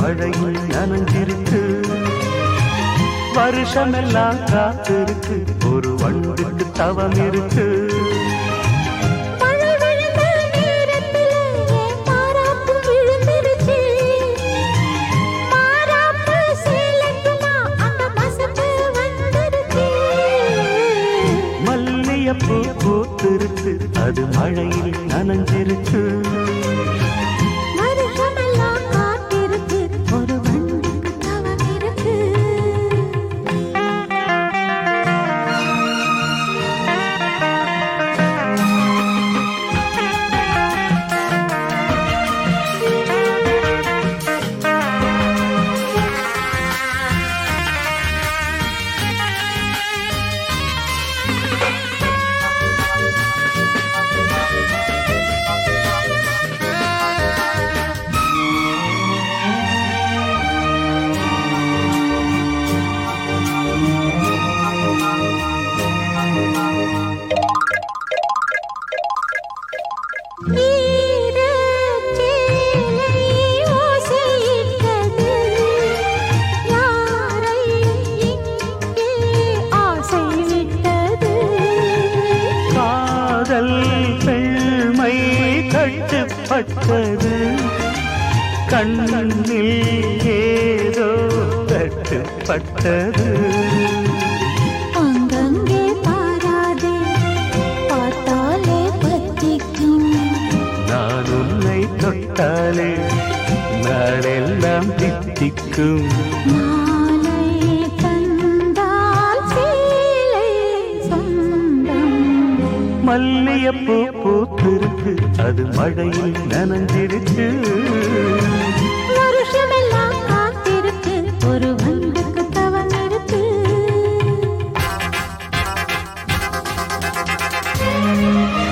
மழையில் நனைஞ்சிருக்கு. வருஷமெல்லாம் காத்திருக்கு. ஒரு வண்டுக்கு தவம் இருக்கு. மழை விழுந்த பூத்திருக்கு. அது மழையில் நனைஞ்சிருக்கு. காதல் பெண்மை கட்டுப்பட்டது. கண்ணில் ஏதோ தட்டுப்பட்டது அங்கங்கே பாராதே, பார்த்தாலே பத்திக்கும். நான் உன்னை தொட்டாலே நாளெல்லாம் தித்திக்கும். மாலை மல்லியப்பூ பூத்திருக்கு. அது மழையில் நனைஞ்சிருக்கு. வருஷமெல்லாம் காத்திருக்கு. ஒரு வண்டுக்கு தவம் இருக்கு Thank you.